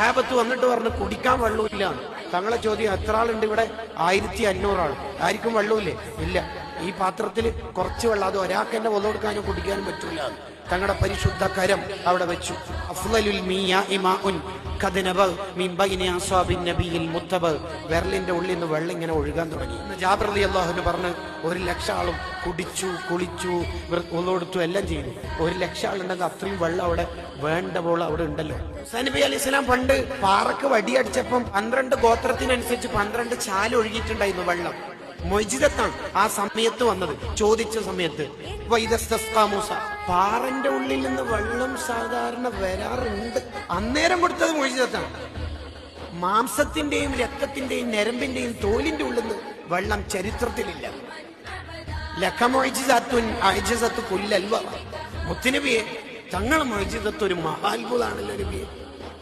സഹാബത്ത് വന്നിട്ട് പറഞ്ഞു കുടിക്കാൻ വെള്ളമില്ല. തങ്ങളെ ചോദ്യം എത്ര ആളുണ്ട് ഇവിടെ? ആയിരത്തി അഞ്ഞൂറാൾ ആർക്കും വെള്ളമില്ലേ? ഇല്ല. ഈ പാത്രത്തിൽ കുറച്ച് വെള്ളം അത് ഒരാൾക്ക് തന്നെ വെള്ളം കൊടുക്കാനും കുടിക്കാനും പറ്റൂല. തങ്ങളുടെ പരിശുദ്ധ കരം അവിടെ വെച്ചു. അഫ്ലലുൽ മീയ മാഉൻ. ഖദ് വിരലിന്റെ ഉള്ളിൽ നിന്ന് വെള്ളം ഇങ്ങനെ ഒഴുകാൻ തുടങ്ങി. ജാബർ അലി അള്ളാഹുന് പറഞ്ഞ് ഒരു ലക്ഷം ആളും കുടിച്ചു കുളിച്ചു ഒന്നുകൊടുത്തു എല്ലാം ചെയ്തു. ഒരു ലക്ഷം ആളുണ്ടെങ്കിൽ അത്രയും വെള്ളം അവിടെ വേണ്ട പോലെ അവിടെ ഉണ്ടല്ലോ. സനബി നബി അലി ഇസ്ലാം പണ്ട് പാറക്ക് വടിയടിച്ചപ്പം പന്ത്രണ്ട് ഗോത്രത്തിനനുസരിച്ച് പന്ത്രണ്ട് ചാൽ ഒഴുകിയിട്ടുണ്ടായിരുന്നു വെള്ളം. മൊയ്ജിതത്താണ് ആ സമയത്ത് വന്നത് ചോദിച്ച സമയത്ത്. വൈദസ്തസ്കാ മൂസ. പാറന്റെ ഉള്ളിൽ നിന്ന് വെള്ളം സാധാരണ വരാറുണ്ട്. അന്നേരം കൊടുത്തത് മൊഴിച്ചതാണ് മാംസത്തിന്റെയും രക്തത്തിന്റെയും നരമ്പിന്റെയും തോലിന്റെ ഉള്ളിൽ വെള്ളം ചരിത്രത്തിലില്ല. ലഖമൊഴിജിതത്തുൻ അഴിജസത്ത് കൊല്ലൽവ. മുത്തിനബിയെ തങ്ങൾ മൊഴിജിതത്ത് ഒരു മഹാത്ഭുതാണല്ലോ നബിയെ.